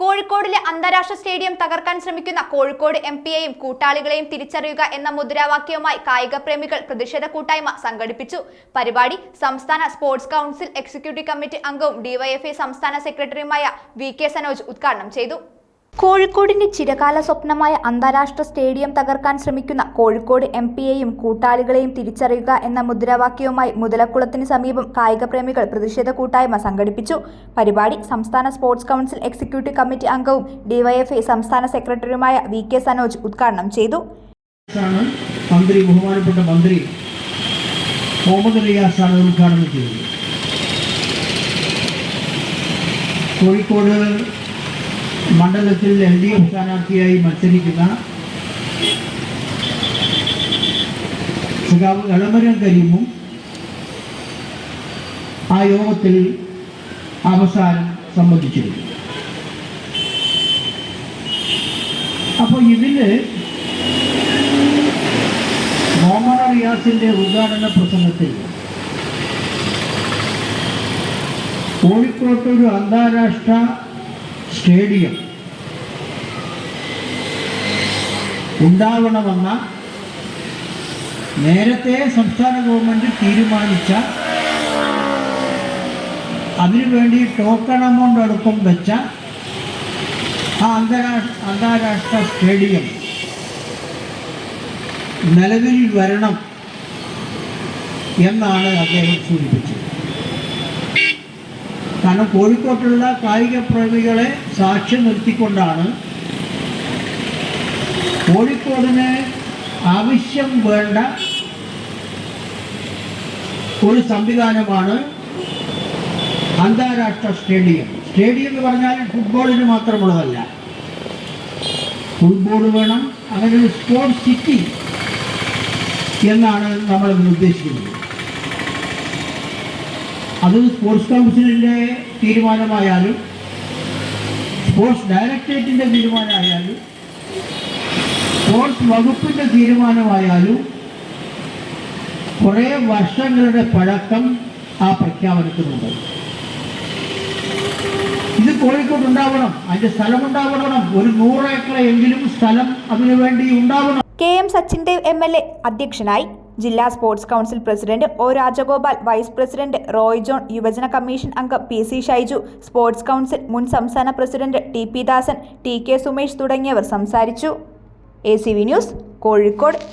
കോഴിക്കോടിലെ അന്താരാഷ്ട്ര സ്റ്റേഡിയം തകർക്കാൻ ശ്രമിക്കുന്ന കോഴിക്കോട് എം പിയെയും കൂട്ടാളികളെയും തിരിച്ചറിയുക എന്ന മുദ്രാവാക്യവുമായി കായിക പ്രേമികൾ പ്രതിഷേധ കൂട്ടായ്മ സംഘടിപ്പിച്ചു. പരിപാടി സംസ്ഥാന സ്പോർട്സ് കൗൺസിൽ എക്സിക്യൂട്ടീവ് കമ്മിറ്റി അംഗവും ഡിവൈഎഫ്ഐ സംസ്ഥാന സെക്രട്ടറിയുമായ വി കെ സനോജ് ഉദ്ഘാടനം ചെയ്തു. കോഴിക്കോടിന്റെ ചിരകാല സ്വപ്നമായ അന്താരാഷ്ട്ര സ്റ്റേഡിയം തകർക്കാൻ ശ്രമിക്കുന്ന കോഴിക്കോട് എം പിയെയും കൂട്ടാളികളെയും തിരിച്ചറിയുക എന്ന മുദ്രാവാക്യവുമായി മുതലക്കുളത്തിന് സമീപം കായിക പ്രേമികൾ പ്രതിഷേധ കൂട്ടായ്മ സംഘടിപ്പിച്ചു. പരിപാടി സംസ്ഥാന സ്പോർട്സ് കൗൺസിൽ എക്സിക്യൂട്ടീവ് കമ്മിറ്റി അംഗവും ഡിവൈഎഫ്ഐ സംസ്ഥാന സെക്രട്ടറിയുമായ വി കെ സനോജ് ഉദ്ഘാടനം ചെയ്തു. മന്ത്രി ബഹുമാനപ്പെട്ട മന്ത്രി കോഴിക്കോട് മണ്ഡലത്തിൽ എൽ ഡി എഫ് സ്ഥാനാർത്ഥിയായി മത്സരിക്കുന്ന സഖാവ് എളമരം കരീമും ആ യോഗത്തിൽ അവസാനം സംബന്ധിച്ചിരുന്നു അപ്പോൾ ഇതിൽ മോമന റിയാസിന്റെ ഉദ്ഘാടന പ്രസംഗത്തിൽ കോഴിക്കോട്ടൊരു അന്താരാഷ്ട്ര സ്റ്റേഡിയം. ഉണ്ടാവണമെന്ന നേരത്തെ സംസ്ഥാന ഗവൺമെന്റ് തീരുമാനിച്ച അതിനുവേണ്ടി ടോക്കൺ എമൗണ്ട് അടുപ്പം വെച്ച ആ അന്താരാഷ്ട്ര അന്താരാഷ്ട്ര സ്റ്റേഡിയം നിലവിൽ വരണം എന്നാണ് അദ്ദേഹം സൂചിപ്പിച്ചത്. കാരണം കോഴിക്കോട്ടുള്ള കായിക പ്രേമികളെ സാക്ഷ്യം നിർത്തിക്കൊണ്ടാണ് കോഴിക്കോടിന് ആവശ്യം വേണ്ട ഒരു സംവിധാനമാണ് അന്താരാഷ്ട്ര സ്റ്റേഡിയം. സ്റ്റേഡിയം എന്ന് പറഞ്ഞാൽ ഫുട്ബോളിന് മാത്രമുള്ളതല്ല. ഫുട്ബോൾ വേണം അങ്ങനെ ഒരു സ്പോർട്സ് സിറ്റി എന്നാണ് നമ്മൾ ഉദ്ദേശിക്കുന്നത്. അത് സ്പോർട്സ് കൗൺസിലിന്റെ തീരുമാനമായാലും സ്പോർട്സ് ഡയറക്ടറേറ്റിന്റെ തീരുമാനമായാലും സ്പോർട്സ് വകുപ്പിന്റെ തീരുമാനമായാലും കുറേ വർഷങ്ങളുടെ പഴക്കം ആ പ്രഖ്യാപനത്തിനുണ്ട് ഇത് കോഴിക്കോട് ഉണ്ടാവണം അതിന്റെ സ്ഥലം ഉണ്ടാവണം ഒരു നൂറ് ഏക്കറെങ്കിലും സ്ഥലം അതിനുവേണ്ടി ഉണ്ടാവണം. K M Sachin Dev M L A അധ്യക്ഷനായി ജില്ലാ sports council president O Rajagopal vice president Roy John യുവജന കമ്മീഷൻ അംഗം P C Shaiju sports council മുൻ സംസ്ഥാന president T P Dasan T K Sumesh തുടങ്ങിയവർ സംസാരിച്ചു. A C V news Kozhikode.